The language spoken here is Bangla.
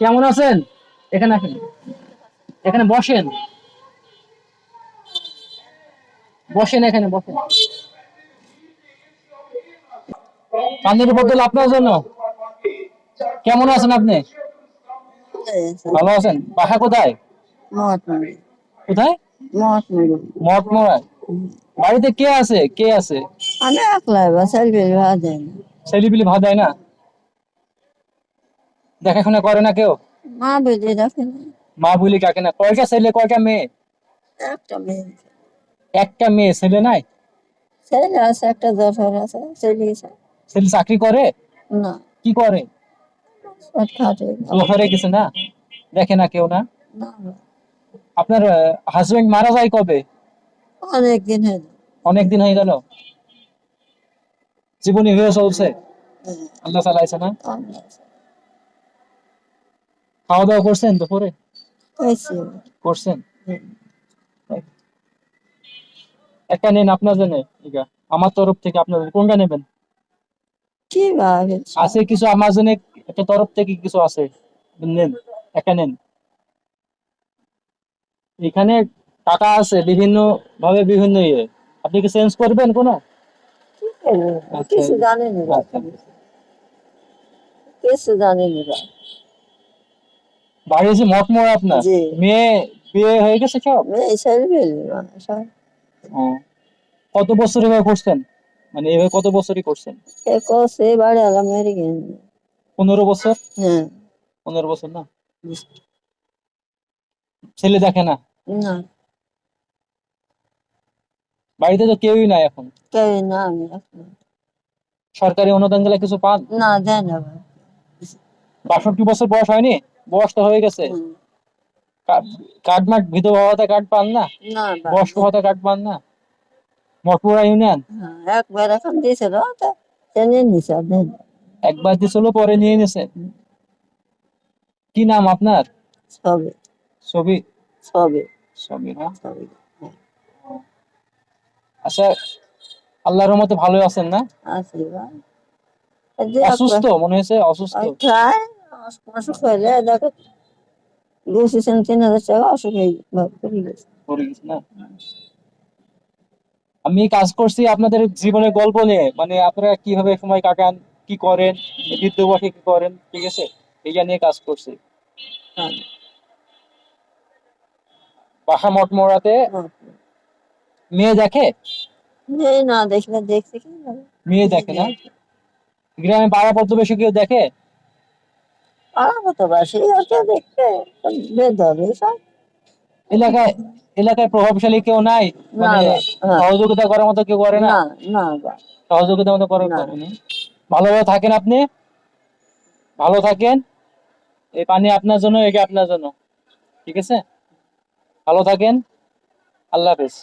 কেমন আছেন? এখানে আসেন। এখানে বসেন। বসেন এখানে বসেন। চাঁদের বোতল আপনার জন্য। কেমন আছেন আপনি? ভালো আছেন? বাসা কোথায়? কোথায়? মহাত্মা বাড়িতে কে আছে? কে আছে? আমি একলাই বা সেলফি ভাড়া দেয় না। ছেলেপিলি ভাত দেয় না? দেখাশোনা করে না কেউ? মা বুঝে রাখে না। মা বলি কাকে না? কয়টা ছেলে কয়টা মেয়ে? একটা মেয়ে একটা মেয়ে ছেলে নাই? ছেলে আছে একটা দরকার আছে। ছেলে আছে। ছেলে চাকরি করে? না। কি করে? হয়ে গেছে না? দেখে না কেউ না? না আপনার হাজবেন্ড মারা যায় কবে? অনেক দিন হয়ে অনেক দিন হয়ে গেল? জীবনী হয়ে চলছে? আল্লাহ চালাইছে না? খাওয়া দাওয়া করছেন দুপুরে? করছেন? একটা নেন আপনার জন্য আমার তরফ থেকে আপনাদের কোনটা নেবেন? আছে কিছু আমার জন্য? একটা তরফ থেকে কিছু আছে। নেন একটা নেন। এখানে টাকা আছে বিভিন্ন ভাবে বিভিন্ন ইয়ে। আপনি কি চেঞ্জ করবেন কোনো। কিছু জানেনি আচ্ছা। কিছু জানেনি বাড়ি হচ্ছে মঠমোড় আপনার? জি। মেয়ে বিয়ে হয়ে গেছে সব? মেয়ে সেলফি সব। ও। কত বছর এভাবে করছেন? মানে এভাবে কত বছরই করছেন? বাড়ি আলাম মেরে পনেরো বছর? হ্যাঁ। পনেরো বছর না? ছেলে দেখে না? না। বাড়িতে তো কেউই নাই এখন? কেউ না আমি এখন সরকারি অনুদানগুলা কিছু পান? না দেয় না ভাই বাষট্টি বছর বয়স হয়নি? বয়স তো হয়ে গেছে। হুম। কার্ড মাঠ বিধবা ভাতা কার্ড পান না? না ভাই বয়স্ক ভাতা কার্ড পান না? মঠপুরা ইউনিয়ন? হ্যাঁ, একবার এখন দিয়েছিল। একবার দিছিল পরে নিয়ে নিছে? কি নাম আপনার? সবে ছবি? সবে ছবি না? আচ্ছা আল্লাহর মতে ভালো আছেন না? যে অসুস্থ মনে হয়েছে অসুস্থ। দেখো তিন হাজার টাকা অসুখ হয়ে গেছে না আমি কাজ করছি আপনাদের জীবনের গল্প নিয়ে। মানে আপনারা কীভাবে সময় কাটান কি করেন বৃদ্ধ বয়সে কি করেন ঠিক আছে? এইটা নিয়ে কাজ করছি। হ্যাঁ, বাসা হ্যাঁ। মেয়ে দেখে? এই না দেখলে দেখছি কি মেয়ে দেখে না? গ্রামে পাড়া প্রতিবেশী কেউ দেখে? পাড়াবো তো বাসি আর কেউ বেদ হবে সব এলাকায় এলাকায় প্রভাবশালী কেউ নাই? মানে হ্যাঁ। সহযোগিতা করার মতো কেউ করে না? না না সহযোগিতা মতো করে না। ভালোভাবে থাকেন আপনি? ভালো থাকেন? এই পানি আপনার জন্য এটা আপনার জন্য। ঠিক আছে? ভালো থাকেন? আল্লাহ হাফেজ।